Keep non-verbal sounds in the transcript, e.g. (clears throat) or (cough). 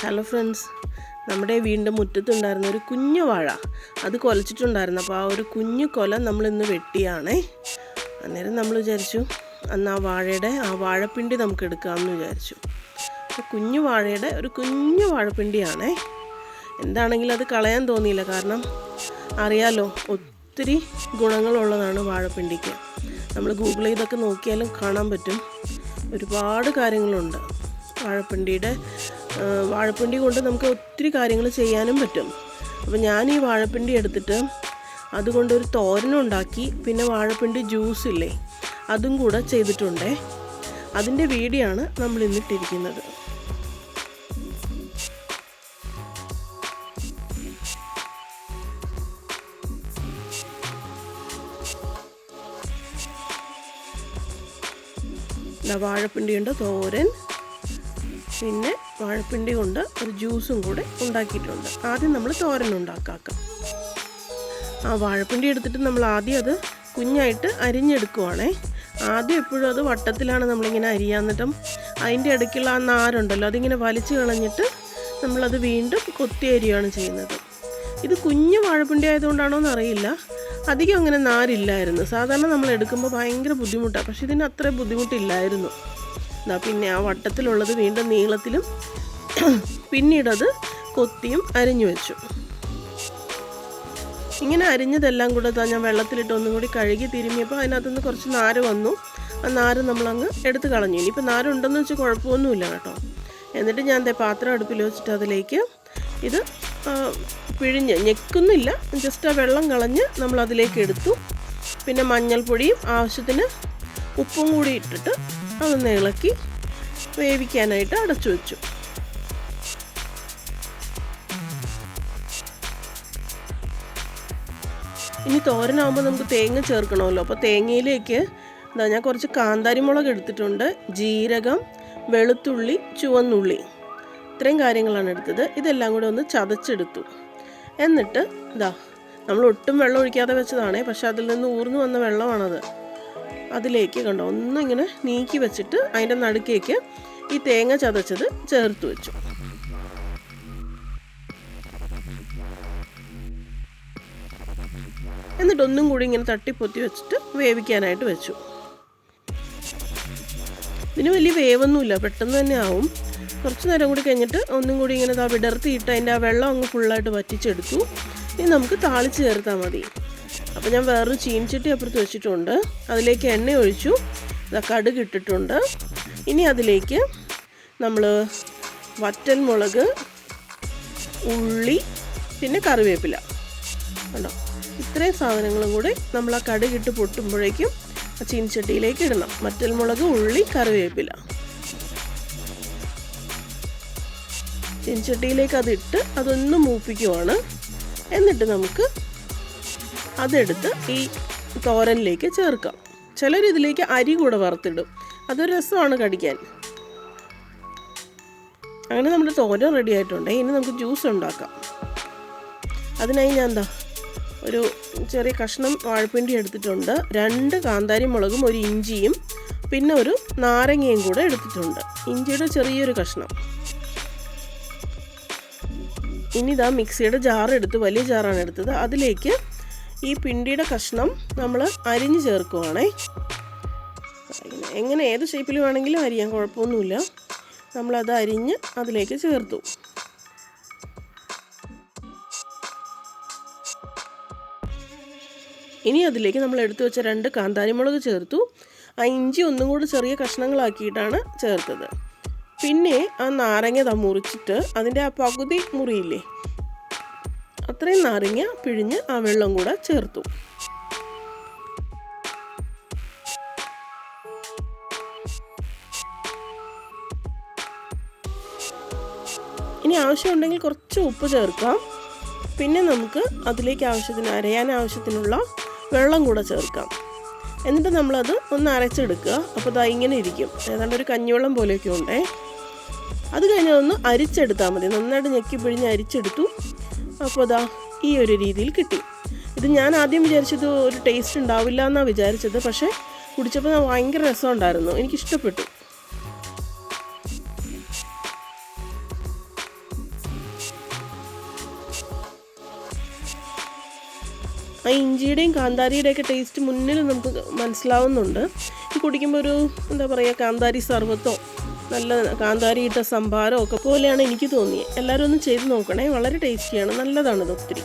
Hello friends നമ്മുടെ വീടിന്റെ മുറ്റത്തുണ്ടായിരുന്ന ഒരു കുഞ്ഞു വാഴ. അത് കൊലച്ചിട്ടുണ്ടായിരുന്നു. അപ്പോൾ ആ ഒരു കുഞ്ഞു കൊല നമ്മളിന്ന് വെട്ടിയാണേ. അന്നേരം നമ്മൾ വിചാരിച്ചു അന്ന് ആ വാഴയുടെ ആ വാഴപ്പിണ്ടി നമുക്ക് എടുക്കാമെന്ന് വിചാരിച്ചു. അപ്പോൾ കുഞ്ഞു വാഴയുടെ ഒരു കുഞ്ഞു വാഴപ്പിണ്ടിയാണേ. എന്താണെങ്കിലും അത് കളയാൻ തോന്നിയില്ല. കാരണം അറിയാലോ ഒത്തിരി ഗുണങ്ങളുള്ളതാണ് വാഴപ്പിണ്ടിക്ക്. നമ്മൾ ഗൂഗിൾ ചെയ്തൊക്കെ നോക്കിയാലും കാണാൻ പറ്റും. ഒരുപാട് കാര്യങ്ങളുണ്ട് വാഴപ്പിണ്ടിയുടെ വാഴപ്പിണ്ടി കൊണ്ട് നമുക്ക് ഒത്തിരി കാര്യങ്ങൾ ചെയ്യാനും പറ്റും. അപ്പോൾ ഞാൻ ഈ വാഴപ്പിണ്ടി എടുത്തിട്ട് അതുകൊണ്ട് ഒരു തോരനുണ്ടാക്കി പിന്നെ വാഴപ്പിണ്ടി ജ്യൂസ് ഇല്ലേ അതും കൂടെ ചെയ്തിട്ടുണ്ടേ. അതിന്റെ വീഡിയോ ആണ് നമ്മൾ ഇന്നിട്ടിരിക്കുന്നത് വാഴപ്പിണ്ടിയുണ്ട് തോരൻ പിന്നെ വാഴപ്പിണ്ടി കൊണ്ട് ഒരു ജ്യൂസും കൂടെ ഉണ്ടാക്കിയിട്ടുണ്ട്. ആദ്യം നമ്മൾ തോരൻ ഉണ്ടാക്കാം ആ വാഴപ്പിണ്ടി എടുത്തിട്ട് നമ്മൾ ആദ്യം അത് കുഞ്ഞായിട്ട് അരിഞ്ഞെടുക്കുവാണേ. ആദ്യം എപ്പോഴും അത് വട്ടത്തിലാണ് നമ്മളിങ്ങനെ അരിയാന്നിട്ടും അതിന്റെ ഇടയ്ക്കുള്ള ആ നാരുണ്ടല്ലോ അതിങ്ങനെ വലിച്ചു കളഞ്ഞിട്ട് നമ്മളത് വീണ്ടും കൊത്തി അരിയാണ് ചെയ്യുന്നത്. ഇത് കുഞ്ഞു വാഴപ്പിണ്ടി ആയതുകൊണ്ടാണോ എന്നറിയില്ല. അധികം അങ്ങനെ നാരില്ലായിരുന്നു. സാധാരണ നമ്മൾ എടുക്കുമ്പോൾ ഭയങ്കര ബുദ്ധിമുട്ടാണ്. പക്ഷെ ഇതിന് അത്ര ബുദ്ധിമുട്ടില്ലായിരുന്നു. പിന്നെ ആ വട്ടത്തിലുള്ളത് വീണ്ടും നീളത്തിലും (clears throat) പിന്നീടത് കൊത്തിയും അരിഞ്ഞു വെച്ചു. ഇങ്ങനെ അരിഞ്ഞതെല്ലാം കൂടെ ഞാൻ വെള്ളത്തിലിട്ട് ഒന്നും കൂടി കഴുകി തിരുമ്മിയപ്പോൾ അതിനകത്തുനിന്ന് കുറച്ച് നാര് വന്നു. ആ നാര് നമ്മളങ്ങ് എടുത്ത് കളഞ്ഞു. ഇനിയിപ്പോൾ നാരുണ്ടെന്ന് വെച്ചാൽ കുഴപ്പമൊന്നുമില്ല കേട്ടോ. എന്നിട്ട് ഞാൻ ദേ പാത്രം അടുപ്പിൽ വെച്ചിട്ട് അതിലേക്ക് ഇത് പിഴിഞ്ഞ് ഞെക്കുന്നില്ല. ജസ്റ്റ് ആ വെള്ളം കളഞ്ഞ് നമ്മൾ അതിലേക്ക് എടുത്തു. പിന്നെ മഞ്ഞൾപ്പൊടിയും ആവശ്യത്തിന് ഉപ്പും കൂടി ഇട്ടിട്ട് അതൊന്ന് ഇളക്കി വേവിക്കാനായിട്ട് അടച്ചു വെച്ചു. ഇനി തോരനാകുമ്പോൾ നമുക്ക് തേങ്ങ ചേർക്കണമല്ലോ. അപ്പോൾ തേങ്ങയിലേക്ക് എന്താ ഞാൻ കുറച്ച് കാന്താരിമുളക് എടുത്തിട്ടുണ്ട് ജീരകം വെളുത്തുള്ളി ചുവന്നുള്ളി. ഇത്രയും കാര്യങ്ങളാണ് എടുത്തത്. ഇതെല്ലാം കൂടെ ഒന്ന് ചതച്ചെടുത്തു. എന്നിട്ട് ഇതാ നമ്മൾ ഒട്ടും വെള്ളം ഒഴിക്കാതെ വെച്ചതാണേ പക്ഷെ അതിൽ നിന്ന് ഊർന്നു വന്ന വെള്ളമാണത്. അതിലേക്ക് കണ്ടോ ഒന്നിങ്ങനെ നീക്കി വെച്ചിട്ട് അതിന്റെ നടുക്കേക്ക് ഈ തേങ്ങ ചതച്ചത് ചേർത്ത് വെച്ചു. എന്നിട്ട് ഒന്നും കൂടി ഇങ്ങനെ തട്ടിപ്പൊത്തി വെച്ചിട്ട് വേവിക്കാനായിട്ട് വെച്ചു. ഇതിന് വലിയ വേവൊന്നുമില്ല പെട്ടെന്ന് തന്നെ ആവും. കുറച്ച് നേരം കൂടി കഴിഞ്ഞിട്ട് ഒന്നും കൂടി ഇങ്ങനെ വിടർത്തിയിട്ട് അതിന്റെ ആ വെള്ളം അങ്ങ് ഫുള്ളായിട്ട് വറ്റിച്ചെടുത്തു. ഇനി നമുക്ക് താളിച്ച് ചേർത്താൽ മതി. അപ്പോൾ ഞാൻ വേറൊരു ചീനിച്ചട്ടി അപ്പുറത്ത് വെച്ചിട്ടുണ്ട്. അതിലേക്ക് എണ്ണ ഒഴിച്ചു. കടുക് ഇട്ടിട്ടുണ്ട്. ഇനി അതിലേക്ക് നമ്മൾ വറ്റൽ മുളക് ഉള്ളി പിന്നെ കറിവേപ്പില. കണ്ടോ? ഇത്രയും സാധനങ്ങളും കൂടി നമ്മൾ ആ കടുകിട്ട് പൊട്ടുമ്പോഴേക്കും ആ ചീനിച്ചട്ടിയിലേക്ക് ഇടണം. വറ്റൽ മുളക് ഉള്ളി കറിവേപ്പില. ചീനിച്ചട്ടിയിലേക്ക് അതിട്ട് അതൊന്ന് മൂപ്പിക്കുവാണ്. എന്നിട്ട് നമുക്ക് അതെടുത്ത് ഈ തോരനിലേക്ക് ചേർക്കാം. ചിലർ ഇതിലേക്ക് അരി കൂടെ വറുത്തിടും. അതൊരു രസമാണ് കടിക്കാൻ. അങ്ങനെ നമ്മുടെ തോരൻ റെഡി ആയിട്ടുണ്ട്. ഇനി നമുക്ക് ജ്യൂസ് ഉണ്ടാക്കാം. അതിനായി ഞാൻ എന്താ ഒരു ചെറിയ കഷ്ണം വാഴപ്പിണ്ടി എടുത്തിട്ടുണ്ട്. രണ്ട് കാന്താരി മുളകും ഒരു ഇഞ്ചിയും പിന്നെ ഒരു നാരങ്ങയും കൂടെ എടുത്തിട്ടുണ്ട്. ഇഞ്ചിയുടെ ചെറിയൊരു കഷ്ണം. ഇനി ഇതാ മിക്സിയുടെ ജാർ എടുത്ത് വലിയ ജാറാണ് എടുത്തത്. അതിലേക്ക് ഈ പിണ്ടിയുടെ കഷ്ണം നമ്മൾ അരിഞ്ഞ് ചേർക്കുവാണേ. എങ്ങനെ ഏത് ഷേപ്പിൽ വേണമെങ്കിലും അരിയാൻ കുഴപ്പമൊന്നുമില്ല. നമ്മളത് അരിഞ്ഞ് അതിലേക്ക് ചേർത്തു. ഇനി അതിലേക്ക് നമ്മൾ എടുത്തു വെച്ച രണ്ട് കാന്താരിമുളക് ചേർത്തു. ആ ഇഞ്ചി ഒന്നും കൂടി ചെറിയ കഷ്ണങ്ങളാക്കിയിട്ടാണ് ചേർത്തത്. പിന്നെ ആ നാരങ്ങ മുറിച്ചിട്ട് അതിന്റെ ആ പകുതി മുറിയില്ലേ അത്രയും നാരങ്ങ പിഴിഞ്ഞ് ആ വെള്ളം കൂടെ ചേർത്തു. ഇനി ആവശ്യമുണ്ടെങ്കിൽ കുറച്ച് ഉപ്പ് ചേർക്കാം. പിന്നെ നമുക്ക് അതിലേക്ക് ആവശ്യത്തിന് അരയാൻ ആവശ്യത്തിനുള്ള വെള്ളം കൂടെ ചേർക്കാം. എന്നിട്ട് നമ്മളത് ഒന്ന് അരച്ചെടുക്കുക. അപ്പോൾ ഇതാ ഇങ്ങനെ ഇരിക്കും. ഏതാണ്ട് ഒരു കഞ്ഞിവെള്ളം പോലെയൊക്കെ ഉണ്ടേ. അത് കഴിഞ്ഞ് ഒന്ന് അരിച്ചെടുത്താൽ മതി. നന്നായിട്ട് ഞെക്കി പിഴിഞ്ഞ് അരിച്ചെടുത്തു. അപ്പോൾ അതാ ഈ ഒരു രീതിയിൽ കിട്ടി. ഇത് ഞാൻ ആദ്യം വിചാരിച്ചത് ഒരു ടേസ്റ്റ് ഉണ്ടാവില്ല എന്നാണ് വിചാരിച്ചത്. പക്ഷേ കുടിച്ചപ്പോൾ ഭയങ്കര രസമുണ്ടായിരുന്നു. എനിക്കിഷ്ടപ്പെട്ടു. ആ ഇഞ്ചിയുടെയും കാന്താരിയുടെയൊക്കെ ടേസ്റ്റ് മുന്നിൽ നമുക്ക് മനസ്സിലാവുന്നുണ്ട്. കുടിക്കുമ്പോൾ ഒരു എന്താ പറയുക കാന്താരി സർവത്തോ നല്ല കാന്താരി ഇട്ട സംഭാരമൊക്കെ പോലെയാണ് എനിക്ക് തോന്നിയത് എല്ലാവരും ഒന്ന് ചെയ്ത് നോക്കണേ. വളരെ ടേസ്റ്റിയാണ്. നല്ലതാണ് ഒത്തിരി.